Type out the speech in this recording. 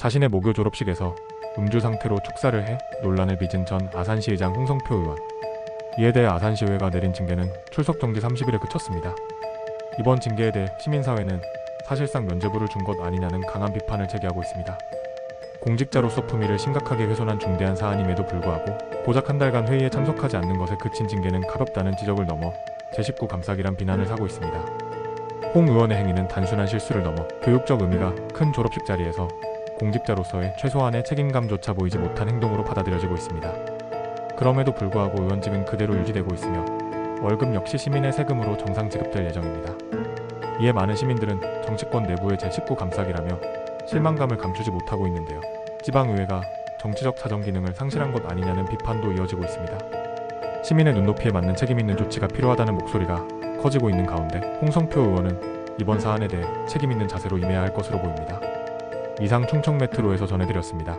자신의 모교 졸업식에서 음주 상태로 축사를 해 논란을 빚은 전 아산시의장 홍성표 의원. 이에 대해 아산시의회가 내린 징계는 출석 정지 30일에 그쳤습니다. 이번 징계에 대해 시민사회는 사실상 면죄부를 준 것 아니냐는 강한 비판을 제기하고 있습니다. 공직자로서 품위를 심각하게 훼손한 중대한 사안임에도 불구하고 고작 한 달간 회의에 참석하지 않는 것에 그친 징계는 가볍다는 지적을 넘어 제19 감사기란 비난을 사고 있습니다. 홍 의원의 행위는 단순한 실수를 넘어 교육적 의미가 큰 졸업식 자리에서 공직자로서의 최소한의 책임감조차 보이지 못한 행동으로 받아들여지고 있습니다. 그럼에도 불구하고 의원직은 그대로 유지되고 있으며 월급 역시 시민의 세금으로 정상 지급될 예정입니다. 이에 많은 시민들은 정치권 내부의 제19 감사기라며 실망감을 감추지 못하고 있는데요. 지방의회가 정치적 자정 기능을 상실한 것 아니냐는 비판도 이어지고 있습니다. 시민의 눈높이에 맞는 책임 있는 조치가 필요하다는 목소리가 커지고 있는 가운데 홍성표 의원은 이번 사안에 대해 책임 있는 자세로 임해야 할 것으로 보입니다. 이상 충청 메트로에서 전해드렸습니다.